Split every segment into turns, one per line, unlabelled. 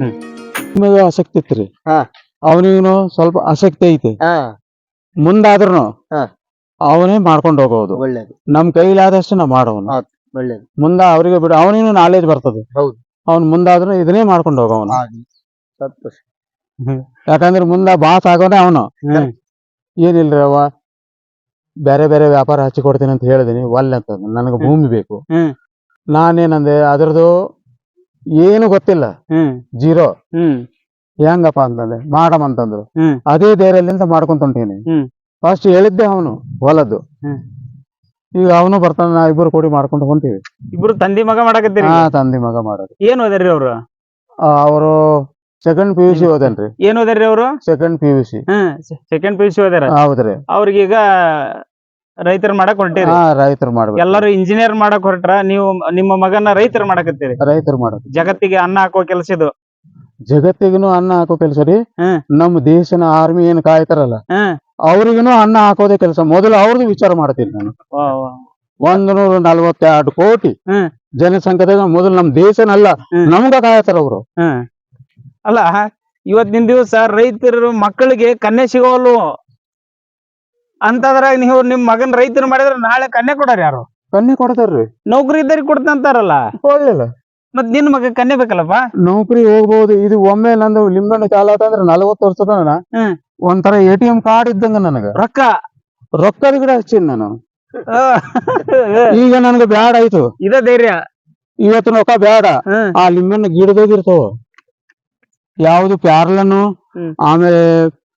ನಿಮಗೆ ಆಸಕ್ತಿ ಇತ್ರಿ
ಹಾ.
ಅವನಿಗೂ ಸ್ವಲ್ಪ ಆಸಕ್ತಿ ಐತಿ.
ಹಾ.
ಮುಂದಾದ್ರೂ
ಹಾ.
ಅವನೇ ಮಾಡ್ಕೊಂಡು ಹೋಗೋದು.
ಒಳ್ಳೇದು.
ನಮ್ ಕೈಲಾದಷ್ಟು ನಾವ್ ಮಾಡೋನು
ಹೌದು. ಒಳ್ಳೇದು.
ಮುಂದ ಅವ್ರಿಗೆ ಬಿಡು ಅವನಿಗೂ ನಾಲೆಜ್ ಬರ್ತದೆ.
ಹೌದು.
ಅವ್ನ್ ಮುಂದಾದ್ರೂ ಇದನ್ನೇ ಮಾಡ್ಕೊಂಡು ಹೋಗೋನು
ಆಗ್ಲಿ. ಸಂತೋಷ.
ಯಾಕಂದ್ರೆ ಮುಂದ ಬಾಸ್ ಆಗೋನೆ ಅವನು.
ಹ್ಮ್.
ಏನಿಲ್ರಿ ಅವ ಬೇರೆ ಬೇರೆ ವ್ಯಾಪಾರ ಹಚ್ಚಿ ಕೊಡ್ತೀನಿ ಅಂತ ಹೇಳಿದೀನಿ ಒಲ್ಲೆ ಅಂತ. ನನಗೆ ಭೂಮಿ ಬೇಕು.
ಹ್ಮ್.
ನಾನೇನಂದೆ ಅದ್ರದ್ದು ಏನು ಗೊತ್ತಿಲ್ಲ.
ಹ್ಮ್.
ಜೀರೋ.
ಹ್ಮ್.
ಹೆಂಗಪ್ಪ ಅಂತಂದ್ರೆ ಮಾಡಮ್ ಅಂತಂದ್ರು.
ಹ್ಮ್.
ಅದೇ ಧೈರ್ಯದಿಂದ ಮಾಡ್ಕೊಂತ ಹೊಂಟೀನಿ.
ಹ್ಮ್.
ಫಸ್ಟ್ ಹೇಳಿದ್ದೆ ಅವನು ಹೊಲದ್ದು
ಹ್ಮ್.
ಈಗ ಅವನು ಬರ್ತಾನ ನಾ ಇಬ್ಬರು ಕೂಡಿ ಮಾಡ್ಕೊಂಡು ಹೊಂಟೀವಿ.
ಇಬ್ರು ತಂದಿ ಮಗ ಮಾಡಕತ್ತೀರಿ
ಹಾ ತಂದಿ ಮಗ ಮಾಡೋದು.
ಏನ್ ಓದಾರ್ರಿ ಅವ್ರು?
ಅವರು ಸೆಕೆಂಡ್ ಪಿ ಯು ಸಿ ಓದೇನ್ರಿ
ಏನ್ ಓದಾರ್ರಿ ಅವ್ರು?
ಸೆಕೆಂಡ್ ಪಿ ಯು ಸಿ
ಹ್ಮ್ ಸೆಕೆಂಡ್ ಪಿ ಯು ಸಿ ಓದಾರ
ಹೌದ್ರಿ.
ಅವ್ರಿಗೀಗ ರೈತರ ಮಾಡಕ್ ಹೊರಟಿರಿ.
ಹಾ ರೈತರು ಮಾಡ್ಬೇಕು.
ಎಲ್ಲರೂ ಇಂಜಿನಿಯರ್ ಮಾಡಕ್ ಹೊರಟ್ರ ನೀವು ನಿಮ್ಮ ಮಗನ ರೈತರು ಮಾಡಕತ್ತೀರಿ.
ರೈತರು ಮಾಡೋದು
ಜಗತ್ತಿಗೆ ಅನ್ನ ಹಾಕೋ ಕೆಲಸ ಇದು.
ಜಗತ್ತಿಗೂ ಅನ್ನ ಹಾಕೋ ಕೆಲಸ ರೀ.
ಹ್ಮ್.
ನಮ್ಮ ದೇಶನ ಆರ್ಮಿ ಏನ್ ಕಾಯ್ತಾರಲ್ಲ
ಹ್ಮ್
ಅವ್ರಿಗೂ ಅನ್ನ ಹಾಕೋದೇ ಕೆಲಸ. ಮೊದಲು ಅವ್ರದ್ದು ವಿಚಾರ ಮಾಡ್ತೀನಿ ನಾನು.
ವಾ, ವಾ.
ಒಂದ್ ನೂರ ನಲ್ವತ್ತೆರಡು ಕೋಟಿ
ಹ್ಮ್.
ಜನಸಂಖ್ಯೆದಾಗ ಮೊದಲು ನಮ್ ದೇಶನಲ್ಲ
ಹ್ಮ್.
ನಮ್ಗ ಕಾಯ್ತಾರ ಅವ್ರು.
ಹ್ಮ್ ಅಲ್ಲ ಇವತ್ತಿನ ದಿವಸ ರೈತರು ಮಕ್ಕಳಿಗೆ ಕನ್ಯೆ ಸಿಗೋಲ್ವು ಅಂತದ್ರಾಗ ನೀವು ನಿಮ್ ಮಗನ್ ರೈತನ ಮಾಡಿದ್ರ ನಾಳೆ ಕನ್ಯೆ ಕೊಡಾರ ಯಾರು?
ಕನ್ನೆ ಕೊಡ್ತಾರ್ರಿ.
ನೌಕರಿ ಇದ್ದಾರೆ ಕೊಡ್ತಂತಾರಲ್ಲ?
ಒಳ್ಳೆಲ್ಲ
ಮತ್ ನಿನ್ ಮಗ ಕನ್ಯೆ ಬೇಕಲ್ಲಪ್ಪ?
ನೌಕರಿ ಹೋಗ್ಬಹುದು ಇದು ಒಮ್ಮೆ ನಂದು ಲಿಂಬೆಹಣ್ಣು ಚಾಲಾತ ಅಂದ್ರೆ ನಲವತ್ತು ವರ್ಷದ
ಹ್ಮ್.
ಒಂಥರ ಎ ಟಿ ಎಂ ಕಾರ್ಡ್ ಇದ್ದಂಗ ನನಗ.
ರೊಕ್ಕ?
ರೊಕ್ಕದ ಗಿಡ ಹಚ್ಚಿನ್ ನಾನು.
ಆ,
ಈಗ ನನಗೆ ಬ್ಯಾಡ ಆಯ್ತು.
ಇದ ಧೈರ್ಯ.
ಇವತ್ತು ರೊಕ್ಕ ಬ್ಯಾಡ.
ಹ್ಮ್.
ಆ ಲಿಂಬೆಹಣ್ಣು ಗಿಡದೋಗಿರ್ತಾವ ಯಾವ್ದು ಪ್ಯಾರ್ಲನ್ನು
ಹ್ಮ್.
ಆಮೇಲೆ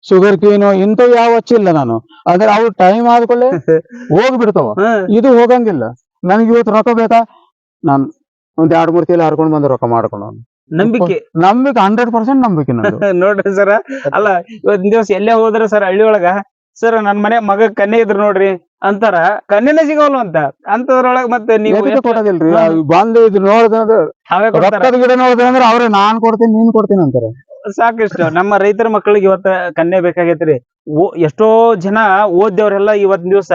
ಶುಗರ್ ಕೇನು ಇಂಥವ್ ಯಾವ ಹಚ್ಚಿಲ್ಲ ನಾನು. ಆದ್ರೆ ಅವ್ರು ಟೈಮ್ ಆದ್ಕೊಳ್ಳೆ ಹೋಗ್ಬಿಡ್ತಾವ. ಇದು ಹೋಗಂಗಿಲ್ಲ. ನನಗೆ ಇವತ್ತು ರೊಕ್ಕ ಬೇಕಾ? ನಾನು ಒಂದ್ ಎರಡ್ ಮೂರ್ ತಿಳಿ ಹರ್ಕೊಂಡ್ ಬಂದ ರೊಕ್ಕ ಮಾಡ್ಕೊಂಡು
ನಂಬಿಕೆ.
ನಂಬಿಕೆ ಹಂಡ್ರೆಡ್ ಪರ್ಸೆಂಟ್ ನಂಬಿಕೆ
ನೋಡ್ರಿ ಸರ. ಅಲ್ಲ ಇವತ್ತಿನ ದಿವಸ ಎಲ್ಲೇ ಹೋದ್ರ ಸರ್ ಹಳ್ಳಿ ಒಳಗ ಸರ್ ನನ್ ಮನೆ ಮಗ ಕನ್ನೆ ಇದ್ರು ನೋಡ್ರಿ ಅಂತಾರ. ಕನ್ಯೆನೇ ಸಿಗೋಲ್ಲ ಅಂತ. ಅಂತದ್ರೊಳಗ ಮತ್ತೆ ನೀವು
ಕೊಡೋದಿಲ್ರಿ? ಬಂದು ಇದು ನೋಡಿದ್ರೆ ರೊಕ್ಕದ ಗಿಡ ನೋಡಿದ್ರೆ ಅಂದ್ರೆ ಅವ್ರೆ ನಾನ್ ಕೊಡ್ತೀನಿ ನೀನ್ ಕೊಡ್ತೀನಿ ಅಂತಾರೆ.
ಸಾಕಿಷ್ಟು. ನಮ್ಮ ರೈತರ ಮಕ್ಕಳಿಗೆ ಇವತ್ತ ಕನ್ಯೆ ಬೇಕಾಗೈತ್ರಿ. ಓ- ಎಷ್ಟೋ ಜನ ಓದ್ದವ್ರೆಲ್ಲ ಇವತ್ತಿನ ದಿವಸ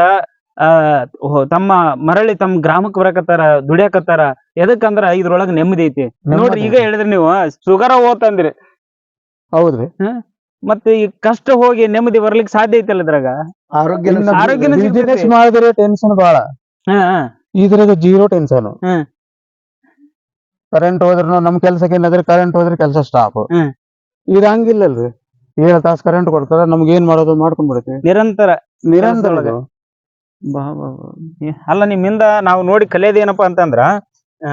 ಆ ತಮ್ಮ ಮರಳಿ ತಮ್ಮ ಗ್ರಾಮಕ್ಕೆ ಬರಕತ್ತಾರ ದುಡಿಯಾಕತ್ತಾರ. ಎದಕ್ಕಂದ್ರ ಇದ್ರೊಳಗ ನೆಮ್ಮದಿ ಐತಿ. ನೋಡ್ರಿ ಈಗ ಹೇಳಿದ್ರಿ ನೀವು ಸುಗರ ಓತಂದ್ರಿ
ಹೌದ್ರಿ.
ಮತ್ತೆ ಈ ಕಷ್ಟ ಹೋಗಿ ನೆಮ್ಮದಿ ಬರ್ಲಿಕ್ಕೆ ಸಾಧ್ಯ ಐತಲ್ಲ ಇದ್ರಾಗ? ಆರೋಗ್ಯ
ಆರೋಗ್ಯ ಮಾಡಿದ್ರೆ ಟೆನ್ಷನ್ ಬಾಳ.
ಹಾ, ಹಾ.
ಇದ್ರಾಗ ಜೀರೋ ಟೆನ್ಷನ್. ಕರೆಂಟ್ ಹೋದ್ರು ನಮ್ ಕೆಲ್ಸಕ್ಕೆ ಏನಾದ್ರೆ ಕರೆಂಟ್ ಹೋದ್ರೆ ಕೆಲಸ ಸ್ಟಾಪ್. ಇದು ಹಂಗಿಲ್ಲಲ್ರಿ. ಏಳು ತಾಸು ಕರೆಂಟ್ ಕೊಡ್ತಾರ ನಮ್ಗೆ ಏನ್ ಮಾಡೋದು ಮಾಡ್ಕೊಂಡ್ ಬಿಡ್ತೀವಿ
ನಿರಂತರ.
ನಿರಂತರ ಇದು.
ಬಾ, ಬಾ, ಬಾ. ಏ- ಅಲ್ಲ ನಿಮ್ಮಿಂದ ನಾವು ನೋಡಿ ಕಲಿಯೋದು ಏನಪ್ಪಾ ಅಂತಂದ್ರ ಆ,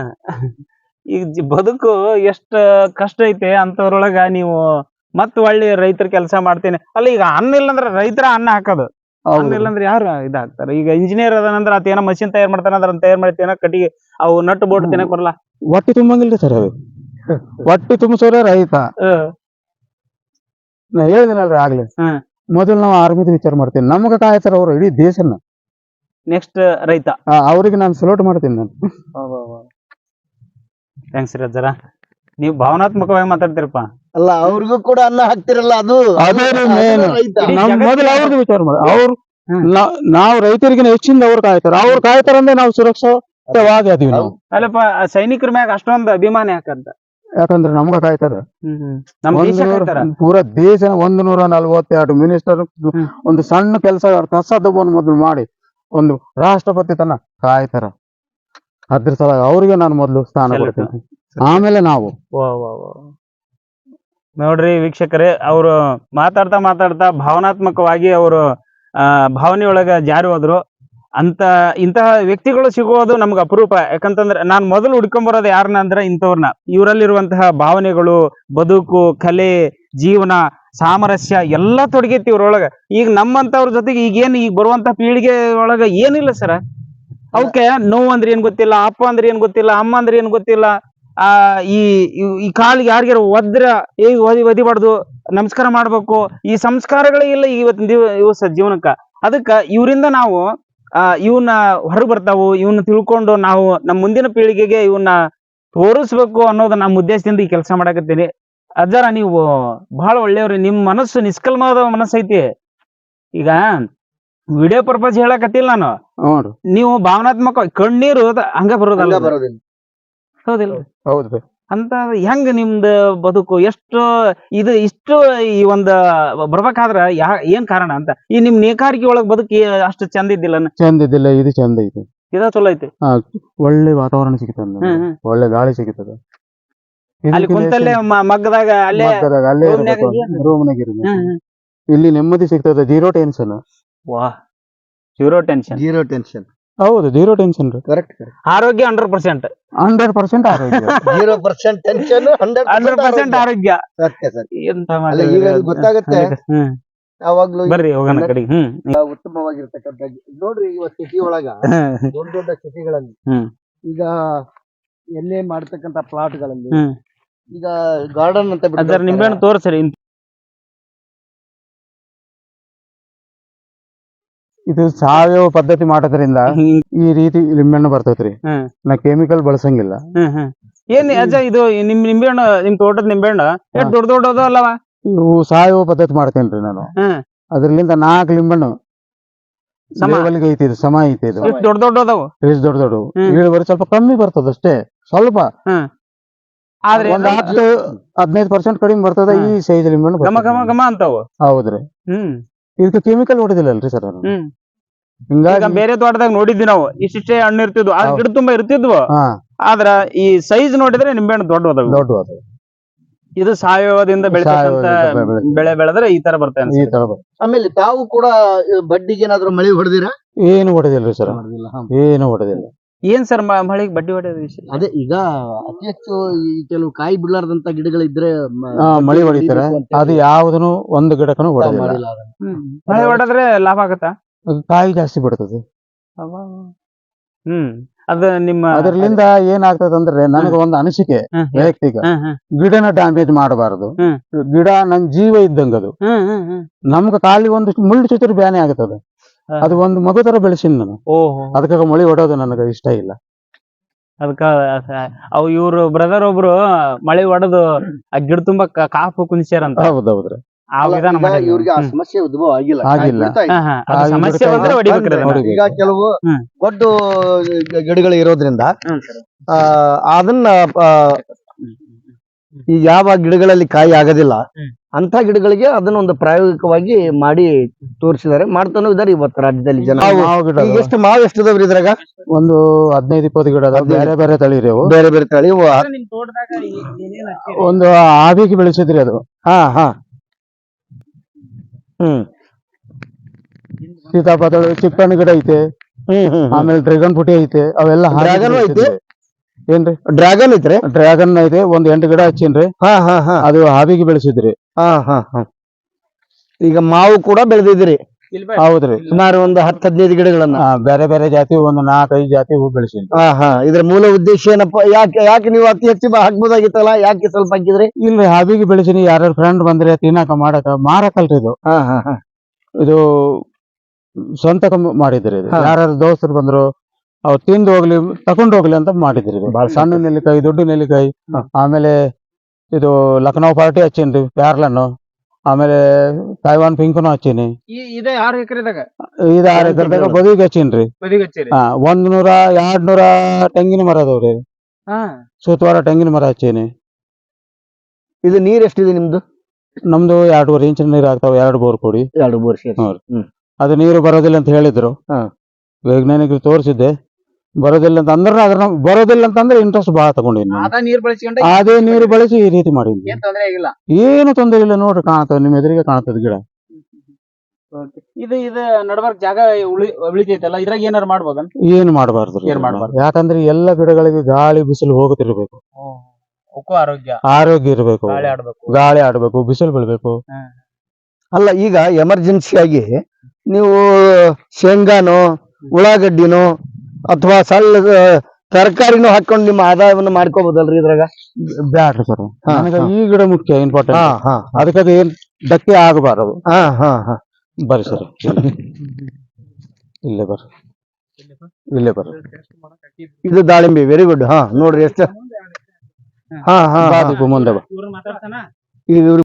ಈಗ ಜಿ- ಬದುಕು ಎಷ್ಟ ಕಷ್ಟ ಐತೆ ಅಂತವ್ರೊಳಗ ನೀವು ಮತ್ ಒಳ್ಳೆ ರೈತರ ಕೆಲಸ ಮಾಡ್ತೇನೆ. ಅಲ್ಲ ಈಗ ಅನ್ನ ಇಲ್ಲಂದ್ರೆ ರೈತರ ಅನ್ನ ಹಾಕೋದು. ಅನ್ನ ಇಲ್ಲಂದ್ರೆ ಯಾರು ಇದಾಗ್ತಾರ? ಈಗ ಇಂಜಿನಿಯರ್ ಅದಾನಂದ್ರ ಆತ ಏನೋ ಮಷಿನ್ ತಯಾರು ಮಾಡ್ತಾನ ಅದ್ರ ತಯಾರು ಮಾಡ್ತೇನ ಕಟ್ಟಿಗೆ ಅವು ನಟ್ ಬೋಟ್ ತಿನ್ನಕ್ ಬರಲ್ಲ.
ಹೊಟ್ಟಿ ತುಂಬಂಗಿಲ್ಲ ಸರ್ ಅದು. ಹೊಟ್ಟಿ ತುಂಬಿಸೋರೆ ರೈತ. ನಾ ಹೇಳಿದಿನಲ್ರಿ ಆಗ್ಲಿ.
ಹ್ಮ್.
ಮೊದಲು ನಾವು ಆರ್ಮಿದ ವಿಚಾರ ಮಾಡ್ತೀನಿ. ನಮಗ ಕಾಯ್ತಾರ ಅವ್ರು ಇಡೀ ದೇಶನ.
ನೆಕ್ಸ್ಟ್ ರೈತ.
ಆ, ಅವ್ರಿಗೆ ನಾನು ಸಲೋಟ್ ಮಾಡ್ತೀನಿ ನಾನು.
ಥ್ಯಾಂಕ್ಸ್ ರೀ ಅಜ್ಜರ. ನೀವು ಭಾವನಾತ್ಮಕವಾಗಿ ಮಾತಾಡ್ತೀರಪ್ಪ.
ಅಲ್ಲ ಅವ್ರಿಗೂ ಕೂಡ ಅನ್ನ ಹಾಕ್ತಿರಲ್ಲ ಅದು.
ಅದೇ ರೀ
ಅದು
main.
ರೈತ.
ಇಡೀ
ನಮ್
ಜಗತ್ತಿನ
ಮೊದಲು ಅವ್ರದ್ದು ವಿಚಾರ ಮಾಡ ಅವ್ರು
ಹ್ಮ್.
ನಾ- ನಾವು ರೈತರಿಗಿನ ಹೆಚ್ಚಿಂದ ಅವ್ರು ಕಾಯ್ತಾರ. ಅವ್ರು ಕಾಯ್ತಾರಂದ್ರೆ ನಾವು ಸುರಕ್ಷಿತವಾಗಿ ಅದೀವಿ ನಾವು.
ಅಲ್ಲಪ್ಪ ಆ ಸೈನಿಕರ ಮ್ಯಾಗ ಅಷ್ಟೊಂದು ಅಭಿಮಾನ ಯಾಕಂತ?
ಯಾಕಂದ್ರೆ ನಮ್ಗ ಕಾಯ್ತದ.
ನಮ್ ದೇಶ ಕಾಯ್ತಾರ
ಪೂರ ದೇಶ ಒಂದ್ ನೂರ ನಲ್ವತ್ತೆರಡು ಮಿನಿಸ್ಟರ್. ಒಂದು ಸಣ್ಣ ಕೆಲಸ ಕಸದಬ್ಬನ್ನು ಮೊದಲು ಮಾಡಿ ಒಂದು ರಾಷ್ಟ್ರಪತಿ ತನ ಕಾಯ್ತಾರ ಅದ್ರ ಸಲ ಅವ್ರಿಗೆ ನಾನು ಮೊದಲು ಸ್ಥಾನ
ಕೊಡ್ತೇನೆ.
ಕೊಡ್ತೀನಿ ಆಮೇಲೆ ನಾವು.
ವಾ ವಾ ವಾ. ನೋಡ್ರಿ ವೀಕ್ಷಕರೇ ಅವರು ಮಾತಾಡ್ತಾ ಮಾತಾಡ್ತಾ ಭಾವನಾತ್ಮಕವಾಗಿ ಅವರು ಆ ಭಾವನೆಯೊಳಗ ಜಾರಿ ಹೋದ್ರು. ಅಂತ ಇಂತಹ ವ್ಯಕ್ತಿಗಳು ಸಿಗೋದು ನಮ್ಗೆ ಅಪರೂಪ. ಯಾಕಂತಂದ್ರೆ ನಾನ್ ಮೊದಲು ಹುಡ್ಕೊಂಬರೋದು ಯಾರನ್ನ ಅಂದ್ರೆ ಇಂಥವ್ರನ್ನ ಇವರಲ್ಲಿರುವಂತಹ ಭಾವನೆಗಳು, ಬದುಕು, ಕಲೆ, ಜೀವನ, ಸಾಮರಸ್ಯ ಎಲ್ಲ ತೊಡಗೈತಿ ಇವ್ರೊಳಗ. ಈಗ ನಮ್ಮಂತವ್ರ ಜೊತೆಗೆ ಈಗ ಏನ್ ಈಗ ಬರುವಂತ ಪೀಳಿಗೆ ಒಳಗ ಏನಿಲ್ಲ ಸರ ಅವಕ್ಕೆ ನೋವು ಅಂದ್ರೆ ಏನ್ ಗೊತ್ತಿಲ್ಲ, ಅಪ್ಪ ಅಂದ್ರೆ ಏನ್ ಗೊತ್ತಿಲ್ಲ, ಅಮ್ಮ ಅಂದ್ರೆ ಏನ್ ಗೊತ್ತಿಲ್ಲ. ಆ, ಈ, ಈ- ಕಾಲಿಗೆ ಯಾರಿಗಾರ ಒದ್ರ ಏ ಒದಿ ಒದಿಬಾರ್ದು ನಮಸ್ಕಾರ ಮಾಡ್ಬೇಕು. ಈ ಸಂಸ್ಕಾರಗಳೇ ಇಲ್ಲ ಇವತ್ತಿನ ದಿವ ದಿವಸ ಜೀವನಕ್ಕ. ಅದಕ್ಕ ಇವರಿಂದ ನಾವು ಆ ಇವನ್ನ ಹೊರಗೆ ಬರ್ತಾವು ಇವನ್ನ ತಿಳ್ಕೊಂಡು ನಾವು ನಮ್ಮ ಮುಂದಿನ ಪೀಳಿಗೆಗೆ ಇವನ್ನ ತೋರಿಸ್ಬೇಕು ಅನ್ನೋದು ನಮ್ಮ ಉದ್ದೇಶದಿಂದ ಈ ಕೆಲಸ ಮಾಡಕತ್ತೀನಿ ಅಜ್ಜಾರ ನೀವು ಬಹಳ ಒಳ್ಳೆಯವ್ರಿ ನಿಮ್ ಮನಸ್ಸು ನಿಷ್ಕಲ್ಮದ ಮನಸ್ಸು ಐತಿ ಈಗ ವಿಡಿಯೋ ಪರ್ಪಸ್ ಹೇಳಕತ್ತಿಲ್ಲ ನಾನು. ನೀವು ಭಾವನಾತ್ಮಕ ಕಣ್ಣೀರು ಹಂಗ ಬರೋದಲ್ಲ. ಹೌದಿಲ್ಲ
ಹೌದ್ರಿ
ಅಂತ ಹೆಂಗ್ ನಿಮ್ದು ಬದುಕು? ಎಷ್ಟು ಇದು ಇಷ್ಟು ಈ ಒಂದು ಬರ್ಬೇಕಾದ್ರ ಯಾ ಏನ್ ಕಾರಣ ಅಂತ? ಈ ನಿಮ್ ನೇಕಾರಿಕೆ ಒಳಗ್ ಬದುಕಿ ಅಷ್ಟು ಚಂದ ಇದ್ದಿಲ್ಲ
ಚಂದ ಇದ್ದಿಲ್ಲ ಇದು ಚಂದ ಐತಿ.
ಇದ ಚಲೋ ಐತಿ.
ಒಳ್ಳೆ ವಾತಾವರಣ ಸಿಗ್ತದ
ಹ್ಮ್, ಹ್ಮ್.
ಒಳ್ಳೆ ಗಾಳಿ ಸಿಗ್ತದ.
ಅಲ್ಲಿ ಕುಂತಲ್ಲೇ ಮ- ಮಗ್ಗದಾಗ ಅಲ್ಲೇ
ರೂಮ್ ಅಲ್ಲೇ ಇರ್ಬೇಕು.
ಹ್ಮ್, ಹ್ಮ್.
ಇಲ್ಲಿ ನೆಮ್ಮದಿ ಸಿಗ್ತದ ಜೀರೋ ಟೆನ್ಷನ್.
ವಾ ಜೀರೋ ಟೆನ್ಷನ್.
Zero tension.
ಹೌದು ಜೀರೋ ಟೆನ್ಷನ್ ರೀ
ಕರೆಕ್ಟ್
ಆರೋಗ್ಯ ಹಂಡ್ರೆಡ್ ಪರ್ಸೆಂಟ್
ಹಂಡ್ರೆಡ್ ಪರ್ಸೆಂಟ್ ಆರೋಗ್ಯ.
Zero percent tension
hundred
hundred
percent ಆರೋಗ್ಯ.
ಸತ್ಯ ಸರ್
ಎಂತ
ಅಲ್ಲ, ಈಗ ಗೊತ್ತಾಗತ್ತೆ.
ಹ್ಮ್.
ಯಾವಾಗ್ಲೂ
ಬರ್ರಿ ಹೋಗೋಣ ಕಡೆಗೆ ಹ್ಮ್.
ಉತ್ತಮವಾಗಿರ್ತಕ್ಕಂಥ ನೋಡ್ರಿ ಇವತ್ತು ಸಿಟಿ ಒಳಗ ದೊಡ್ಡ ದೊಡ್ಡ ಸಿಟಿಗಳಲ್ಲಿ
ಹ್ಮ್.
ಈಗ ಎಲ್ಲೇ ಮಾಡ್ತಕ್ಕಂಥ ಪ್ಲಾಟ್ಗಳಲ್ಲಿ
ಹ್ಮ್.
ಈಗ ಗಾರ್ಡನ್ ಅಂತ
ಅದರ
ತೋರಿಸ್ರಿ
ನಿಂಬೆಹಣ್ಣು ತೋರ್ಸ್ರಿ.
ಇದು ಸಾವಯವ ಪದ್ಧತಿ ಮಾಡೋದ್ರಿಂದ ಈ ರೀತಿ ನಿಂಬೆಹಣ್ಣು ಬರ್ತೈತ್ರಿ. ನಾ ಕೆಮಿಕಲ್ ಬಳಸಂಗಿಲ್ಲ.
ಏನ್ ಅಜ್ಜ ಇದು ನಿಮ್ ನಿಂಬೆಹಣ್ಣು ನಿಮ್ ತೋಟದ ನಿಂಬೆಹಣ್ಣು ಎಷ್ಟು ದೊಡ್ಡ ದೊಡ್ಡದ ಅಲ್ಲವ
ಇವು ಸಾವಯವ ಪದ್ಧತಿ ಮಾಡ್ತೇನ್ರಿ ನಾನು. ಅದ್ರಲಿಂದ ನಾಲ್ಕು ಲಿಂಬೆಹಣ್ಣು
ಸಮ.
ಲೆವೆಲ್ಗೆ ಐತಿ ಇದು ಸಮ ಐತಿ ಇದು.
ದೊಡ್ಡ ದೊಡ್ಡ ಅದಾವು?
ಎಷ್ಟು ದೊಡ್ಡ ದೊಡ್ಡ. ಇಳುವರಿ ಸ್ವಲ್ಪ ಕಮ್ಮಿ ಬರ್ತದ ಅಷ್ಟೇ ಸ್ವಲ್ಪ.
ಆದ್ರೆ
ಒಂದ್ ಹತ್ತು ಹದಿನೈದು ಪರ್ಸೆಂಟ್ ಕಡಿಮೆ ಬರ್ತದ ಈ ಸೈಜ್ ಲಿಂಬೆಹಣ್ಣು
ಗಮ ಅಂತಾವು?
ಹೌದ್ರಿ.
ಹ್ಮ್.
ಇದಕ್ಕೆ ಕೆಮಿಕಲ್ ಹೊಡೆದಿಲ್ಲಲ್ರಿ ಸರ್
ಹ್ಮ್. ಈಗ
ಹಿಂಗಾಗಿ
ಬೇರೆ ತೋಟದಾಗ ನೋಡಿದ್ವಿ ನಾವು ಇಷ್ಟಿಷ್ಟೇ ಹಣ್ಣು ಇರ್ತಿದ್ವು ಆ. ಗಿಡ ತುಂಬಾ ಇರ್ತಿದ್ವು.
ಹಾ.
ಆದ್ರ ಈ ಸೈಜ್ ನೋಡಿದ್ರೆ ನಿಂಬೆಹಣ್ಣು ದೊಡ್ಡ ಅದಾವು
ದೊಡ್ಡ
ಇದು ಸಾವಯವದಿಂದ ಬೆಳೆತಕ್ಕಂತ
ಬೆಳೆ-
ಬೆಳೆ ಬೆಳೆದ್ರೆ ಈ ತರ ಬರ್ತೇನೆ
ಈ ತರ.
ಆಮೇಲೆ ತಾವು ಕೂಡ ಬಡ್ಡಿಗೆ ಏನಾದ್ರು ಮಳೆ ಹೊಡೆದಿರಾ?
ಏನು ಹೊಡೆದಿಲ್ರಿ ಸರ್ ಏನು ಹೊಡೆದಿಲ್ಲ.
ಏನ್ ಸರ್ ಮಳೆಗೆ ಬಡ್ಡಿ ಹೊಡೆಯೋದು ವಿಷಯ?
ಅದೇ ಈಗ ಅತಿ ಹೆಚ್ಚು ಈ ಕೆಲವು ಕಾಯಿ ಬಿಡ್ಲಾರ್ದಂತ ಗಿಡಗಳಿದ್ರೆ ಮ-
ಮಳಿ
ಬಡ್ಡಿ
ಹೊಡಿತಾರೆ.
ಹೊಡಿಬೇಕು ಅಂತ
ಅದು ಯಾವ್ದನು ಒಂದು
ಮಾಡಿಲ್ಲ ಅದನ್ನ.
ಮಳೆ ಹೊಡೆದ್ರೆ ಲಾಭ ಆಗತ್ತಾ?
ಅದು ಕಾಯಿ ಜಾಸ್ತಿ ಬಿಡ್ತದೆ.
ಹ್ಮ್. ಅದು ನಿಮ್ಮ
ಅದ್ರಲಿಂದ ಏನಾಗ್ತದೆ ಅಂದ್ರೆ ನನಗೆ ಒಂದು ಅನಿಸಿಕೆ
ಹ್ಮ್,
ವೈಯಕ್ತಿಕ.
ಹ್ಮ್, ಹ್ಮ್,
ಗಿಡನ ಡ್ಯಾಮೇಜ್ ಮಾಡಬಾರದು.
ಹ್ಮ್.
ಗಿಡ ನನ್ ಜೀವ ಇದ್ದಂಗದು.
ಹ್ಮ್, ಹ್ಮ್, ಹ್ಮ್.
ನಮ್ಗ ಕಾಲಿ ಒಂದು ಮುಳ್ಳು ಚುಚ್ಚರು ಬ್ಯಾನೆ ಆಗ್ತದೆ. ಅದು ಒಂದು ಮಗು ತರ ಬೆಳೆಸಿನ ನಾನು
ಓಹೋ
ಅದಕ್ಕಾಗ ಮಳಿ ಹೊಡೋದು ನನಗೆ ಇಷ್ಟ ಇಲ್ಲ
ಅದಕ್ಕ ಅವ್ ಇವ್ರು ಬ್ರದರ್ ಒಬ್ರು ಮಳಿ ಹೊಡೆದು ಆ ಗಿಡ ತುಂಬಾ ಕಾಫು ಕಾಪು ಕುಂದ್ಸ್ಯಾರಂತ
ಹೌದೌದ್ರಿ
ಆ ವಿಧಾನ
ಈಗ
ಮಾಡ್ಯಾರ
ಇವ್ರಿಗೆ ಆ
ಹ್ಮ್.
ಸಮಸ್ಯೆ ಉದ್ಭವ ಆಗಿಲ್ಲ
ಆಗಿಲ್ಲ.
ಬಿಡ್ತಾ ಇದೆ.
ಹಾ, ಹಾ. ಅದು
ಆ,
ಸಮಸ್ಯೆ
ಇವ್ರ
ಬಂದ್ರೆ
ಕೈಯಿಂದ
ಹೊಡಿಬೇಕ್ರಿ ಅದನ್ನ.
ಹೊಡಿಬೇಕು.
ಈಗ ಕೆಲವು
ಹ್ಮ್.
ದೊಡ್ಡ ಗಿಡಗಳು ಇರೋದ್ರಿಂದ
ಹ್ಮ್
ಆ, ಅದನ್ನ ಆ, ಈ ಯಾವ ಗಿಡಗಳಲ್ಲಿ ಕಾಯಿ ಆಗೋದಿಲ್ಲ ಅಂತ ಗಿಡಗಳಿಗೆ ಅದನ್ನ ಒಂದು ಪ್ರಾಯೋಗಿಕವಾಗಿ ಮಾಡಿ ತೋರಿಸಿದ್ದಾರೆ. ಮಾಡ್ತಾನೂ ಇದಾರೆ ಇವತ್ತು ರಾಜ್ಯದಲ್ಲಿ ಜನ. ಈಗ ಎಷ್ಟು ಮಾವು ಎಷ್ಟು ಅದಾವ್ರಿ ಇದ್ರಾಗ?
ಒಂದು ಹದಿನೈದು ಇಪ್ಪತ್ತು ಗಿಡ ಅದಾವ. ಬೇರೆ ಬೇರೆ ತಳಿ ರೀ ಅವು.
ಬೇರೆ ಬೇರೆ ತಳಿ.
ಅವು.
ಒಂದು ಆವಿಗೆ ಬೆಳೆಸಿದ್ರಿ ಅದು.
ಹಾ ಹಾ. ಹ್ಮ್.
ಸೀತಾಪತಳು ಚಿಕ್ಕಣ್ಣ ಗಿಡ ಐತೆ.
ಹ್ಮ್ ಹ್ಮ್
ಆಮೇಲೆ ಡ್ರ್ಯಾಗನ್ ಪುಟಿ ಐತೆ. ಅವೆಲ್ಲ ಹಾಗೆ
ಐತೆ.
ಬೆಳೆಸಿದ್ರಿ. ಏನ್ರಿ?
ಡ್ರ್ಯಾಗನ್ ಇದ್ರೆ
ಡ್ರ್ಯಾಗನ್ ಐತೆ ಒಂದ್ ಎಂಟು ಗಿಡ ಹಚ್ಚೀನ್ರಿ.
ಹಾ ಹಾ ಹಾ.
ಅದು ಹಾವಿಗೆ ಬೆಳೆಸಿದ್ರಿ.
ಹಾ ಹಾ ಹಾ. ಈಗ ಮಾವು ಕೂಡ
ಬೆಳೆದಿದ್ರಿ.
ಹೌದ್ರಿ.
ಸುಮಾರು ಒಂದು ಹತ್ತು ಹದಿನೈದು ಗಿಡಗಳನ್ನ.
ಆ, ಬೇರೆ ಬೇರೆ ಜಾತಿ ಒಂದು ನಾಲ್ಕೈದು ಜಾತಿ ಹೂ ಬೆಳೆಸಿ
ಹಾ ಹಾ. ಇದ್ರ ಮೂಲ ಉದ್ದೇಶ ಏನಪ್ಪ ಯಾಕೆ ಯಾಕೆ ನೀವು ಅತಿ ಹೆಚ್ಚು ಬ- ಹಾಕ್ಬೋದಾಗಿತ್ತಲ್ಲ ಯಾಕೆ ಸ್ವಲ್ಪ ಹಾಕಿದ್ರಿ?
ಇಲ್ರಿ ಹಾವಿಗೆ ಬೆಳೆಸಿನಿ ಯಾರ್ಯಾರು ಫ್ರೆಂಡ್ ಬಂದ್ರೆ ತಿನ್ನಾಕ ಮಾಡಕ ಮಾರಕಲ್ರಿ ಇದು.
ಹಾ ಹಾ ಹಾ.
ಇದು ಸ್ವಂತ ಮಾಡಿದ್ರಿ
ಹಾ.
ಯಾರು ದೋಸ್ತರು ಬಂದ್ರು ಅವ್ರು ತಿಂದು ಹೋಗ್ಲಿ ತಕೊಂಡ್ ಹೋಗ್ಲಿ ಅಂತ ಮಾಡಿದ್ರಿ. ಇದು
ಬಾಳ್
ಸಣ್ಣ ನೆಲ್ಲಿಕಾಯಿ ದೊಡ್ಡ ನೆಲ್ಲಿಕಾಯಿ. ಆಮೇಲೆ ಇದು ಲಕ್ನೋ ಪಾರ್ಟಿ ಹಚ್ಚಿನ್ರಿ ಪ್ಯಾರ್ಲನ್ನು ಆಮೇಲೆ ತೈವಾನ್ ಪಿಂಕನು ಹಚ್ಚೀನಿ.
ಇದೇ ಆರು ಎಕರೆದಾಗ?
ಇದು ಆರು ಎಕರೆದಾಗ ಬದಿಗೆ ಹಚ್ಚೀನ್ರಿ.
ಬದಿಗೆ ಹಚ್ಚಿರಿ.
ಹಾ ಒಂದ್ ನೂರ ಎರಡ್ ನೂರ ತೆಂಗಿನ ಮರ ಅದಾವ್ರಿ.
ಹಾ.
ಸುತ್ತವಾರ ತೆಂಗಿನ ಮರ ಹಚ್ಚೀನಿ.
ಇದು ನೀರ್ ಎಷ್ಟಿದೆ ನಿಮ್ದು?
ನಮ್ದು ಎರಡೂವರೆ ಇಂಚಿನ ನೀರ್ ಆಗ್ತಾವ ಎರಡು ಬೋರ್ ಕೊಡಿ.
ಎರಡು
ಹ್ಮ್. ಅದು ನೀರು ಬರೋದಿಲ್ಲ ಅಂತ ಹೇಳಿದ್ರು.
ಹಾ.
ವೈಜ್ಞಾನಿಕರು ತೋರಿಸಿದ್ದೆ. ಬರೋದಿಲ್ಲ ಅಂತ ಅಂದ್ರೆ ಅದ್ರ ಬರೋದಿಲ್ಲ ಅಂತಂದ್ರೆ ಇಂಟ್ರೆಸ್ಟ್ ಬಹಳ ತಗೊಂಡಿನಿ.
ಅದ ನೀರ್ ಬಳಸ್ಕೊಂಡ
ಅದೇ ನೀರು ಬಳಸಿ ಈ ರೀತಿ ಮಾಡಿದ್ವಿ.
ಏನ್ ತೊಂದ್ರೆ ಆಗಿಲ್ಲ.
ಏನು ತೊಂದರೆ ಇಲ್ಲ ನೋಡ್ರಿ ಕಾಣತದ ನಿಮ್ ಎದುರಿಗೆ ಕಾಣತದ ಗಿಡ.
ಇದು ಇದು ನಡ್ಬಾರ್ಕ್ ಜಾಗ ಉಳಿ ಉಳಿತೈತಲ್ಲ ಇದ್ರಾಗ ಏನಾರು ಮಾಡ್ಬೋದನ್?
ಏನು ಮಾಡಬಾರ್ದು
ಏನ್ ಮಾಡಬಾರದು?
ಯಾಕಂದ್ರೆ ಎಲ್ಲ ಗಿಡಗಳಿಗೆ ಗಾಳಿ ಬಿಸಿಲು ಹೋಗುತ್ತಿರ್ಬೇಕು.
ಆರೋಗ್ಯ.
ಇರಬೇಕು.
ಗಾಳಿ ಆಡ್ಬೇಕು.
ಗಾಳಿ ಆಡ್ಬೇಕು ಬಿಸಿಲು ಬೀಳ್ಬೇಕು.
ಅಲ್ಲ ಈಗ ಎಮರ್ಜೆನ್ಸಿ ಆಗಿ ನೀವು ಶೇಂಗಾನೋ ಉಳ್ಳಾಗಡ್ಡಿನೋ ಅಥವಾ ಸಣ್ಣ ತರಕಾರಿನೂ ಹಾಕೊಂಡು ನಿಮ್ಮ ಆದಾಯವನ್ನು ಮಾಡ್ಕೋಬಹುದಲ್ರಿ ಇದ್ರಾಗ?
ಬ್ಯಾಡ್ರಿ ಸರ್. ನನಗೆ ಈ ಗಿಡ ಮುಖ್ಯ
ಹಾ
ಇಂಪಾರ್ಟೆಂಟ್
ಹಾ.
ಅದಕ್ಕೆ ಅದು ಏನ್ ಧಕ್ಕೆ ಆಗಬಾರದು.
ಹಾ ಹಾ ಹಾ.
ಬರ್ರಿ ಸರ್. ಇಲ್ಲೇ ಬರ್ರಿ. ಇಲ್ಲೇ ಬರ್ರಿ.
ಇದು ದಾಳಿಂಬೆ ವೆರಿ ಗುಡ್ ಹಾ ನೋಡ್ರಿ ಎಷ್ಟು. ಹಾ ಹಾ.
ಮುಂದೆ ಬಾ.
ಇವ್ರು